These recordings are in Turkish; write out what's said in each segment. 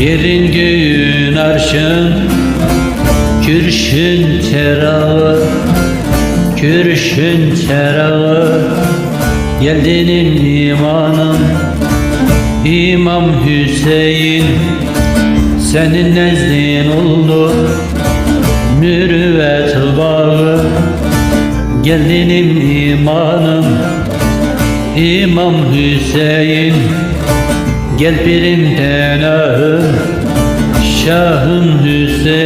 Yerin göğün arşın Kürşün çerağı Kürşün çerağı Geldinim imanım İmam Hüseyin Senin nezdin oldu. Mürüvvet bağı Geldinim imanım İmam Hüseyin Gel birimden ahım Şahım Hüseyin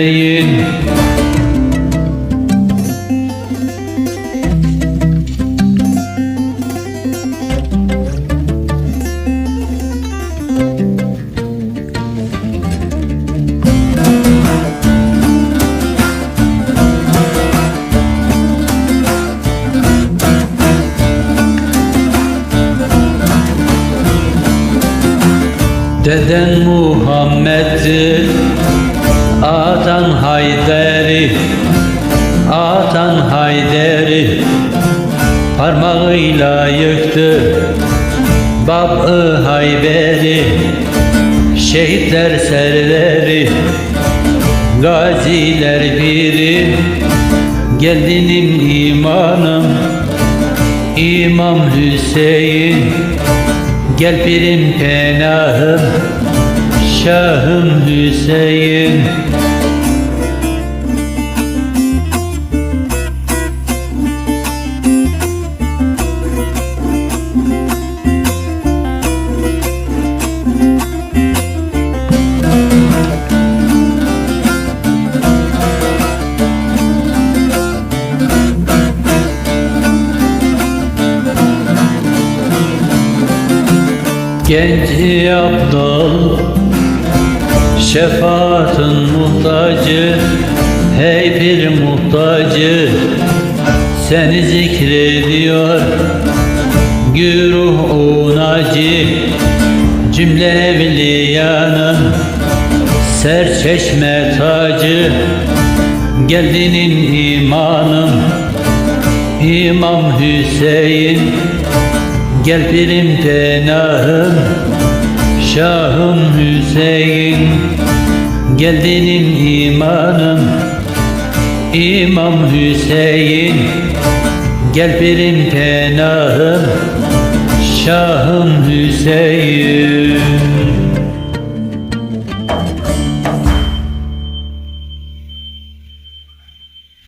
Deden Muhammed'dir Atan Hayder'i Atan Hayder'i Parmağıyla yıktı. Bab-ı Hayber'i Şehitler serveri Gaziler biri. Geldinim imanım İmam Hüseyin Gel pirim penahım Şahım Hüseyin Genç Abdal Şefaatın muhtacı Hey bir muhtacı. Seni zikrediyor Güruh unacı Cümle evliyanın Serçeşme tacı. Geldinin imanım İmam Hüseyin Gel birim penahım Şahım Hüseyin. Geldinim imanım İmam Hüseyin. Gel birim penahım Şahım Hüseyin